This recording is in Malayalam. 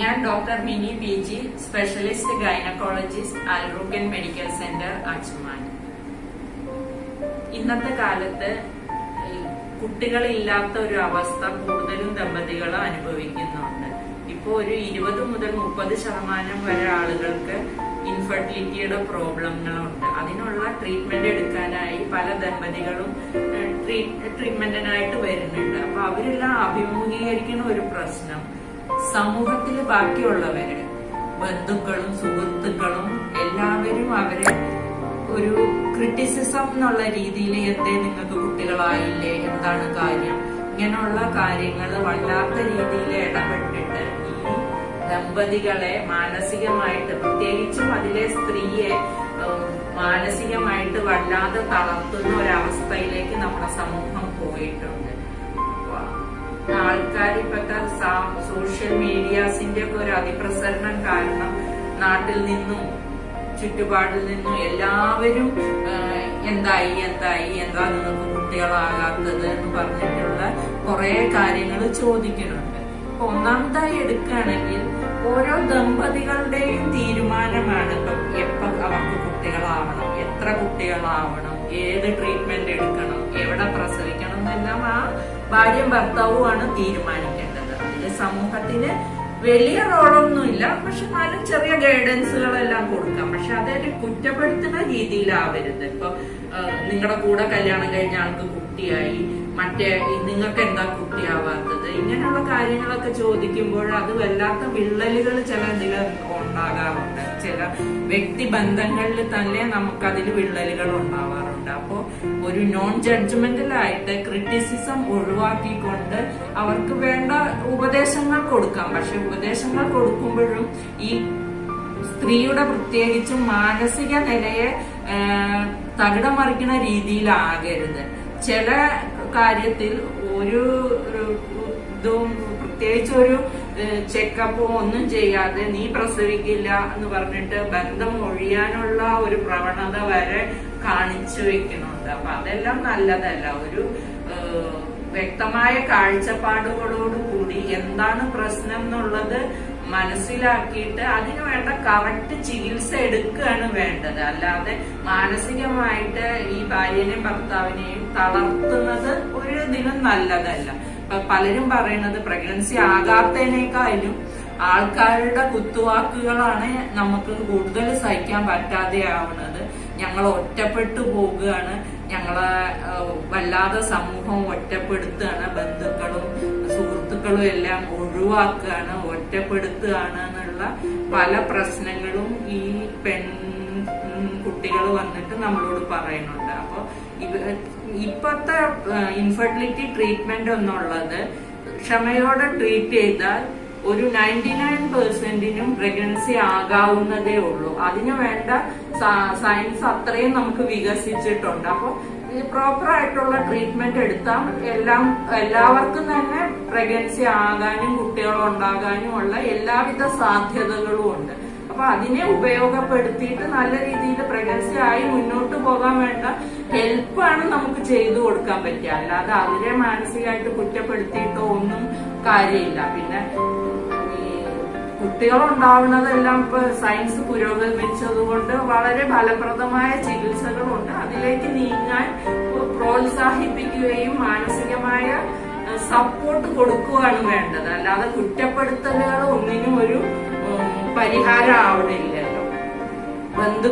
ഞാൻ doctor Mini P G specialist gynaecologist Al Rukkan medical centre Ajman ഇന്നത്തെ കാലത്ത് കുട്ടികളില്ലാത്ത ഒരു അവസ്ഥ കൂടുതലും ദമ്പതികൾ അനുഭവിക്കുന്നുണ്ട്. ഇപ്പോൾ ഒരു ഇരുപത് മുതൽ മുപ്പത് ശതമാനം വരെ ആളുകൾക്ക് ഇൻഫെർട്ടിലിറ്റിയുടെ പ്രോബ്ലങ്ങളുണ്ട് അതിനുള്ള ട്രീറ്റ്മെന്റ് എടുക്കാനായി പല ദമ്പതികളും ട്രീറ്റ്മെന്റിനായിട്ട് വരുന്നുണ്ട്. അപ്പൊ അവരെല്ലാം അഭിമുഖീകരിക്കുന്ന ഒരു പ്രശ്നം. സമൂഹത്തിൽ ബാക്കിയുള്ളവര് ബന്ധുക്കളും സുഹൃത്തുക്കളും എല്ലാവരും അവരെ ഒരു ക്രിറ്റിസിസം എന്നുള്ള രീതിയിൽ എന്തേ നിങ്ങൾക്ക് കുട്ടികളായില്ലേ എന്താണ് കാര്യം? ഇങ്ങനെയുള്ള കാര്യങ്ങൾ വല്ലാത്ത രീതിയിൽ ഇടപെട്ടിട്ട് ഈ ദമ്പതികളെ മാനസികമായിട്ട് പ്രത്യേകിച്ചും അതിലെ സ്ത്രീയെ മാനസികമായിട്ട് വല്ലാതെ തളർത്തുന്ന ഒരവസ്ഥയിലേക്ക് നമ്മുടെ സമൂഹം പോയിട്ടുണ്ട്. ഇപ്പോഴത്തെ സോഷ്യൽ മീഡിയാസിന്റെ ഒക്കെ ഒരു അതിപ്രസരണം കാരണം നാട്ടിൽ നിന്നും ചുറ്റുപാടിൽ നിന്നും എല്ലാവരും എന്തായി എന്തായി എന്താ നിങ്ങൾക്ക് കുട്ടികളാകാത്തത് എന്ന് പറഞ്ഞിട്ടുള്ള കുറെ കാര്യങ്ങൾ ചോദിക്കുന്നുണ്ട്. അപ്പൊ ഒന്നാമതായി എടുക്കുകയാണെങ്കിൽ ഓരോ ദമ്പതികളുടെയും തീരുമാനമാണ് ഇപ്പം എപ്പം അവർക്ക് കുട്ടികളാവണം എത്ര കുട്ടികളാവണം ഏത് ട്രീറ്റ്മെന്റ് എടുക്കണം ഭാര്യയും ഭർത്താവുമാണ് തീരുമാനിക്കേണ്ടത്. അതിൽ സമൂഹത്തിന് വലിയ റോളൊന്നുമില്ല. പക്ഷെ എന്നാലും ചെറിയ ഗൈഡൻസുകളെല്ലാം കൊടുക്കാം. പക്ഷെ അതൊരു കുറ്റപ്പെടുത്തുന്ന രീതിയിലാവരുത്. ഇപ്പൊ നിങ്ങളുടെ കൂടെ കല്യാണം കഴിഞ്ഞ ആൾക്ക് കുട്ടിയായി മറ്റേ നിങ്ങൾക്ക് എന്താ കുട്ടിയാവാത്തത്? ഇങ്ങനെയുള്ള കാര്യങ്ങളൊക്കെ ചോദിക്കുമ്പോൾ അത് വല്ലാത്ത വിള്ളലുകൾ ചില ഇതിൽ ഉണ്ടാകാറുണ്ട്. ചില വ്യക്തി ബന്ധങ്ങളിൽ തന്നെ നമുക്കതിൽ വിള്ളലുകൾ ഉണ്ടാവാറുണ്ട് അപ്പോൾ ഒരു നോൺ ജഡ്ജ്മെന്റലായിട്ട് ക്രിറ്റിസിസം ഒഴിവാക്കിക്കൊണ്ട് അവർക്ക് വേണ്ട ഉപദേശങ്ങൾ കൊടുക്കാം. പക്ഷെ ഉപദേശങ്ങൾ കൊടുക്കുമ്പോഴും ഈ സ്ത്രീയുടെ പ്രത്യേകിച്ചും മാനസിക നിലയെ തകിടം മറിക്കുന്ന രീതിയിലാകരുത്. ചില കാര്യത്തിൽ ഒരു ഇതും പ്രത്യേകിച്ച് ഒരു ചെക്കപ്പോ ഒന്നും ചെയ്യാതെ നീ പ്രസവിക്കില്ല എന്ന് പറഞ്ഞിട്ട് ബന്ധം ഒഴിയാനുള്ള ഒരു പ്രവണത വരെ കാണിച്ചു വെക്കുന്നുണ്ട്. അപ്പൊ അതെല്ലാം നല്ലതല്ല. ഒരു വ്യക്തമായ കാഴ്ചപ്പാടുകളോടുകൂടി എന്താണ് പ്രശ്നം എന്നുള്ളത് മനസ്സിലാക്കിയിട്ട് അതിനു വേണ്ട കറക്റ്റ് ചികിത്സ എടുക്കുകയാണ് വേണ്ടത്. അല്ലാതെ മാനസികമായിട്ട് ഈ ഭാര്യനെയും ഭർത്താവിനെയും തളർത്തുന്നത് ഒരു ദിനം നല്ലതല്ല. പലരും പറയുന്നത് പ്രഗ്നൻസി ആകാത്തതിനേക്കാളും ആൾക്കാരുടെ കുത്തുവാക്കുകളാണ് നമുക്ക് കൂടുതൽ സഹിക്കാൻ പറ്റാതെ ആവുന്നത് ഞങ്ങൾ ഒറ്റപ്പെട്ടു പോകുകയാണ് ഞങ്ങളെ വല്ലാതെ സമൂഹം ഒറ്റപ്പെടുത്തുകയാണ്. ബന്ധുക്കളും സുഹൃത്തുക്കളും എല്ലാം ഒഴിവാക്കുകയാണ് ഒറ്റപ്പെടുത്തുകയാണ് എന്നുള്ള പല പ്രശ്നങ്ങളും ഈ പെൺ വന്നിട്ട് നമ്മളോട് പറയുന്നുണ്ട്. അപ്പോൾ ഇപ്പോഴത്തെ ഇൻഫെർട്ടിലിറ്റി ട്രീറ്റ്മെന്റ് എന്നുള്ളത് ക്ഷമയോടെ ട്രീറ്റ് ചെയ്താൽ ഒരു നയന്റി നയൻ പെർസെന്റിനും പ്രഗ്നൻസി ആകാവുന്നതേ ഉള്ളൂ. അതിനു വേണ്ട സയൻസ് അത്രയും നമുക്ക് വികസിച്ചിട്ടുണ്ട്. അപ്പോൾ പ്രോപ്പർ ആയിട്ടുള്ള ട്രീറ്റ്മെന്റ് എടുത്താൽ എല്ലാം എല്ലാവർക്കും തന്നെ പ്രഗ്നൻസി ആകാനും കുട്ടികൾ ഉണ്ടാകാനും ഉള്ള എല്ലാവിധ സാധ്യതകളും ഉണ്ട്. അപ്പൊ അതിനെ ഉപയോഗപ്പെടുത്തിയിട്ട് നല്ല രീതിയിൽ പ്രഗ്നൻസി ആയി മുന്നോട്ട് പോകാൻ വേണ്ട ഹെൽപ്പാണ് നമുക്ക് ചെയ്തു കൊടുക്കാൻ പറ്റുക. അല്ലാതെ അവരെ മാനസികമായിട്ട് കുറ്റപ്പെടുത്തിയിട്ടോ ഒന്നും കാര്യമില്ല. പിന്നെ കുട്ടികൾ ഉണ്ടാവുന്നതെല്ലാം ഇപ്പൊ സയൻസ് പുരോഗമിച്ചതുകൊണ്ട് വളരെ ഫലപ്രദമായ ചികിത്സകളുണ്ട്. അതിലേക്ക് നീങ്ങാൻ പ്രോത്സാഹിപ്പിക്കുകയും മാനസികമായ സപ്പോർട്ട് കൊടുക്കുകയാണ് വേണ്ടത്. അല്ലാതെ കുറ്റപ്പെടുത്തലുകൾ ഒന്നിനും ഒരു പരിഹാരം ആവണില്ലല്ലോ ബന്ധു